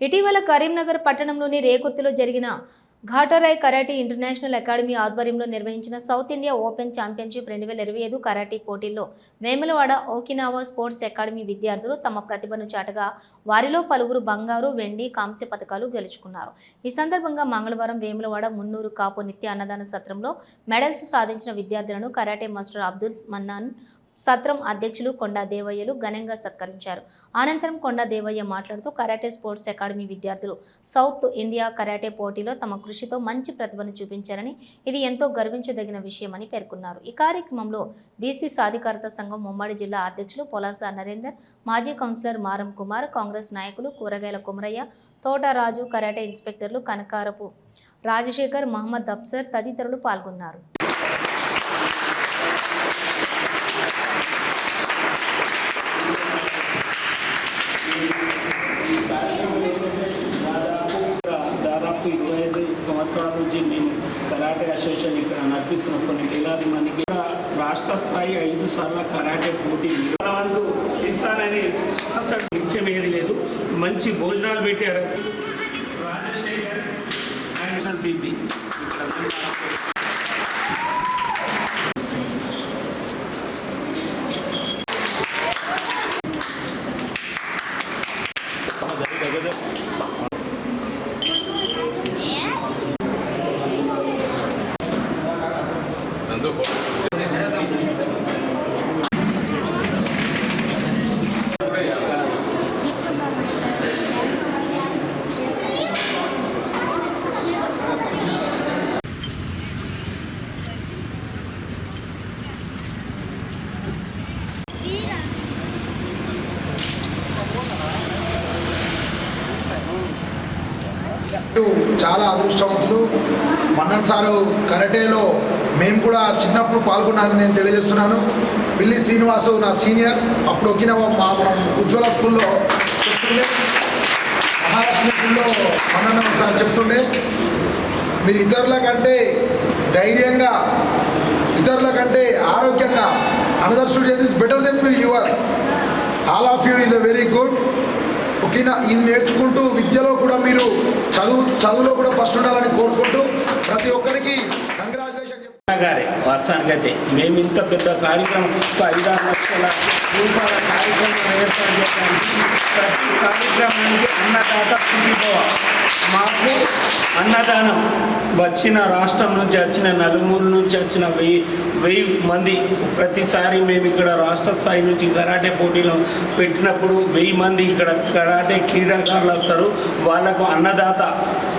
ఇటీవల కరీంనగర్ పట్టణంలోని రేకుర్తిలో జరిగిన ఘాటరాయ్ కరాటే ఇంటర్నేషనల్ అకాడమీ ఆధ్వర్యంలో నిర్వహించిన సౌత్ ఇండియా ఓపెన్ ఛాంపియన్షిప్ రెండు వేల ఇరవై ఐదు కరాటే పోటీల్లో వేములవాడ ఓకినావా స్పోర్ట్స్ అకాడమీ విద్యార్థులు తమ ప్రతిభను చాటగా వారిలో పలువురు బంగారు వెండి కాంస్య పథకాలు గెలుచుకున్నారు. ఈ సందర్భంగా మంగళవారం వేములవాడ మున్నూరు కాపు నిత్య అన్నదాన సత్రంలో మెడల్స్ సాధించిన విద్యార్థులను కరాటే మాస్టర్ అబ్దుల్ మన్నాన్ సత్రం అధ్యక్షులు కొండా దేవయ్యలు ఘనంగా సత్కరించారు. అనంతరం కొండా దేవయ్య మాట్లాడుతూ కరాటే స్పోర్ట్స్ అకాడమీ విద్యార్థులు సౌత్ ఇండియా కరాటే పోటీలో తమ కృషితో మంచి ప్రతిభను చూపించారని ఇది ఎంతో గర్వించదగిన విషయమని పేర్కొన్నారు. ఈ కార్యక్రమంలో బీసీ సాధికారత సంఘం ఉమ్మడి జిల్లా అధ్యక్షులు పొలాస నరేందర్ మాజీ కౌన్సిలర్ మారం కుమార్ కాంగ్రెస్ నాయకులు కూరగాయల కుమరయ్య తోటరాజు కరాటే ఇన్స్పెక్టర్లు కనకారపు రాజశేఖర్ మహమ్మద్ అప్సర్ తదితరులు పాల్గొన్నారు దాదాపు ఇరవై ఐదు సంవత్సరాల నుంచి మేము కరాటే అసోసియేషన్ ఇక్కడ నడిపిస్తున్న కొన్ని వేలాది మందికి రాష్ట్ర స్థాయి ఐదు సార్లు కరాటే పోటీ వాళ్ళు ఇస్తానని స్పాన్సర్ ముఖ్యం ఏది లేదు. మంచి భోజనాలు పెట్టారు. రాజశేఖర్ అండ్ బీబీ చాలా అదృష్టవంతులు. మన్నన్ సారు కరటేలో మేము కూడా చిన్నప్పుడు పాల్గొన్నానని నేను తెలియజేస్తున్నాను. పిల్లి శ్రీనివాసు నా సీనియర్. అప్పుడు ఒకిన మా ఉజ్వల స్కూల్లో చెప్తుండే. మహాలక్ష్మి స్కూల్లో మన్నన్ సార్ చెప్తుండే. మీరు ఇతరుల కంటే ధైర్యంగా ఇతరుల కంటే ఆరోగ్యంగా another student is better than మీరు your all of you is a very good ఓకేనా? ఇది నేర్చుకుంటూ విద్యలో కూడా మీరు చదువు చదువులో కూడా ఫస్ట్ ఉండాలని కోరుకుంటూ ప్రతి ఒక్కరికి కంగ్రాచులేషన్ గారే వాస్తవానికైతే మేము ఇంత పెద్ద కార్యక్రమం ఒక ఐదారు లక్షల రూపాయల కార్యక్రమం ఏర్పాటు చేయడానికి ప్రతి కార్యక్రమానికి అన్నదాత సుఖీభవ మాకు అన్నదానం. వచ్చిన రాష్ట్రం నుంచి వచ్చిన నలుమూల నుంచి వచ్చిన వెయ్యి వెయ్యి మంది ప్రతిసారి మేము ఇక్కడ రాష్ట్ర స్థాయి నుంచి కరాటే పోటీలు పెట్టినప్పుడు వెయ్యి మంది ఇక్కడ కరాటే క్రీడాకారులు వస్తారు. వాళ్ళకు అన్నదాత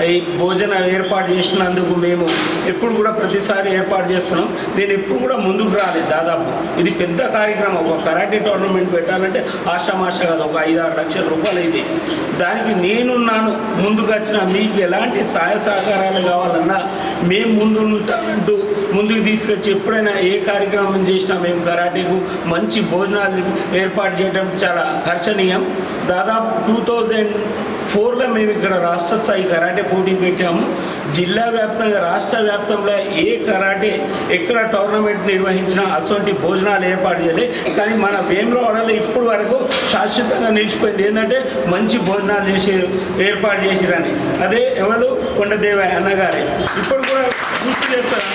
ఈ భోజనం ఏర్పాటు చేసినందుకు మేము ఎప్పుడు కూడా ప్రతిసారి ఏర్పాటు చేస్తున్నాం. నేను ఎప్పుడు కూడా ముందుకు రాలేదు దాదాపు. ఇది పెద్ద కార్యక్రమం. ఒక కరాటే టోర్నమెంట్ పెట్టాలంటే ఆషామాష కాదు ఒక ఐదు ఆరు లక్షల రూపాయలు అయితే దానికి నేనున్నాను ముందుకు వచ్చిన మీకు ఎలాంటి సహాయ సహకారాలు కావాలన్నా మేము ముందు ఉంటామంటూ ముందుకు తీసుకొచ్చి ఎప్పుడైనా ఏ కార్యక్రమం చేసినా మేము కరాటేకు మంచి భోజనాలు ఏర్పాటు చేయడం చాలా హర్షణీయం. దాదాపు టూ థౌజండ్ ఫోర్లో మేము ఇక్కడ రాష్ట్ర స్థాయి కరాటే పోటీ పెట్టాము. జిల్లా వ్యాప్తంగా రాష్ట్ర వ్యాప్తంలో ఏ కరాటే ఎక్కడ టోర్నమెంట్ నిర్వహించినా అటువంటి భోజనాలు ఏర్పాటు చేయాలి. కానీ మన వేములవాడలో ఇప్పుడు వరకు శాశ్వతంగా నిలిచిపోయింది. ఏంటంటే మంచి భోజనాలు చేసి ఏర్పాటు చేసిరని. అదే ఎవరు? కొండదేవ అన్నగారే. ఇప్పుడు కూడా గుర్తు చేస్తారు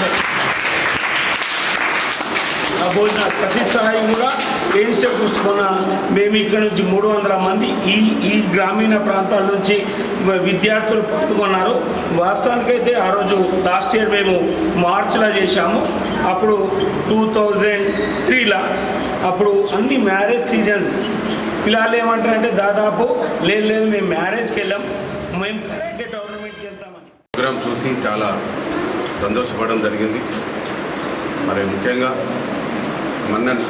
పోయిన ప్రతి సహాయం కూడా ఏం స్టెప్స్ మేము ఇక్కడ నుంచి మూడు వందల మంది ఈ ఈ గ్రామీణ ప్రాంతాల నుంచి విద్యార్థులు పాల్గొన్నారు. వాస్తవానికైతే ఆ రోజు లాస్ట్ ఇయర్ మేము మార్చిలో చేశాము. అప్పుడు టూ థౌజండ్ త్రీలో అప్పుడు అన్ని మ్యారేజ్ సీజన్స్ పిల్లలు ఏమంటారంటే దాదాపు లేదు లేదు మేము మ్యారేజ్కి వెళ్ళాం. మేము కరెక్ట్ టోర్నమెంట్కి వెళ్తామని. ప్రోగ్రామ్ చూసి చాలా సంతోషపడడం జరిగింది. మరి ముఖ్యంగా మన్నన్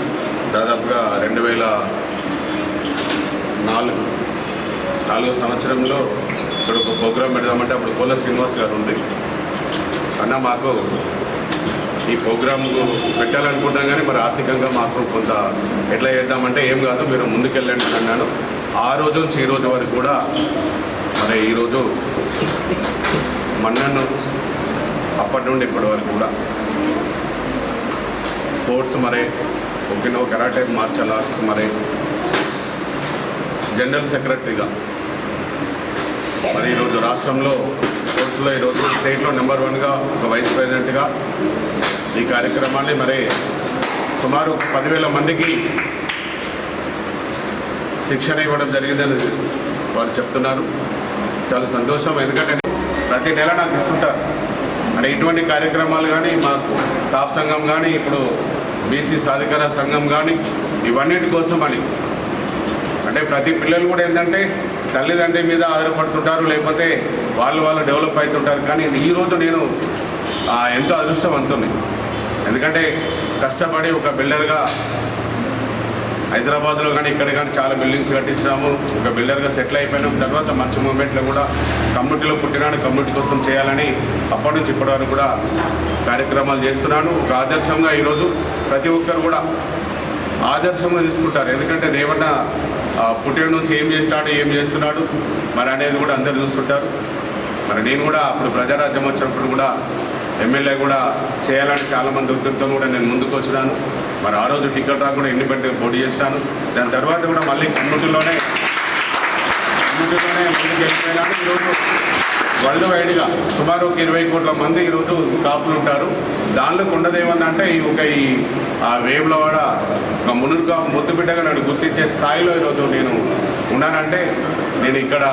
దాదాపుగా రెండు వేల నాలుగు నాలుగో సంవత్సరంలో ఇక్కడ ఒక ప్రోగ్రాం పెడదామంటే అప్పుడు కోల శ్రీనివాస్ గారు ఉండి అన్న మాకు ఈ ప్రోగ్రామ్ పెట్టాలనుకుంటాం కానీ మరి ఆర్థికంగా మాకు కొంత ఎట్లా చేద్దామంటే ఏం కాదు మీరు ముందుకెళ్ళండి అన్నాను ఆ రోజు నుంచి ఈ రోజు వరకు కూడా మరి ఈరోజు మన్నన్ను అప్పటి నుండి ఇప్పటి వరకు కూడా స్పోర్ట్స్ మరి ఒకినో కరాటే మార్షల్ ఆర్ట్స్ మరి. జనరల్ సెక్రటరీగా మరి ఈరోజు రాష్ట్రంలో స్పోర్ట్స్లో ఈరోజు స్టేట్లో నెంబర్ వన్గా ఒక వైస్ ప్రెసిడెంట్గా ఈ కార్యక్రమాన్ని మరి సుమారు పదివేల మందికి శిక్షణ ఇవ్వడం జరిగిందని వారు చెప్తున్నారు. చాలా సంతోషం. ఎందుకంటే ప్రతి నెల నాకు ఇస్తుంటారు. అంటే ఇటువంటి కార్యక్రమాలు కానీ మాకు కాప్ సంఘం కానీ ఇప్పుడు బీసీ సాధికార సంఘం కానీ ఇవన్నిటి కోసం అని. అంటే ప్రతి పిల్లలు కూడా ఏంటంటే తల్లిదండ్రి మీద ఆధారపడుతుంటారు లేకపోతే వాళ్ళు వాళ్ళు డెవలప్ అవుతుంటారు కానీ ఈరోజు నేను ఎంతో అదృష్టవంతుని ఎందుకంటే కష్టపడి ఒక బిల్డర్గా హైదరాబాద్లో కానీ ఇక్కడ కానీ చాలా బిల్డింగ్స్ కట్టించాము ఒక బిల్డర్గా సెటిల్ అయిపోయినాం. తర్వాత మంచి మూమెంట్లో కూడా కమ్యూనిటీలో పుట్టినాను కమ్యూనిటీ కోసం చేయాలని అప్పటి నుంచి ఇప్పటి వరకు కూడా కార్యక్రమాలు చేస్తున్నాను. ఒక ఆదర్శంగా ఈరోజు ప్రతి ఒక్కరు కూడా ఆదర్శంగా తీసుకుంటారు. ఎందుకంటే దేవన్న ఆ, పుట్టిన నుంచి ఏం చేస్తాడు ఏం చేస్తున్నాడు మరి అనేది కూడా అందరు చూస్తుంటారు. మరి నేను కూడా అప్పుడు ప్రజారాజ్యం వచ్చినప్పుడు కూడా ఎమ్మెల్యే కూడా చేయాలని చాలామంది ఉద్యమంతో కూడా నేను ముందుకు వచ్చినాను. మరి ఆ రోజు టికెట్ రాకుండా ఇండిపెండెంట్ పోటీ చేస్తాను. దాని తర్వాత కూడా మళ్ళీ కమ్యూనిటీలోనే కమ్యూనిటీలోనే ముందుకు వెళ్ళిపోయినాను ఈరోజు వరల్డ్ వైడ్గా సుమారు ఒక ఇరవై కోట్ల మంది ఈరోజు కాపులు ఉంటారు. దానిలో కొండదేమన్నా అంటే ఈ ఒక ఈ ఆ వేవ్లో కూడా ఒక మునురుగా ముద్దు నన్ను గుర్తించే స్థాయిలో ఈరోజు నేను ఉన్నానంటే నేను ఇక్కడ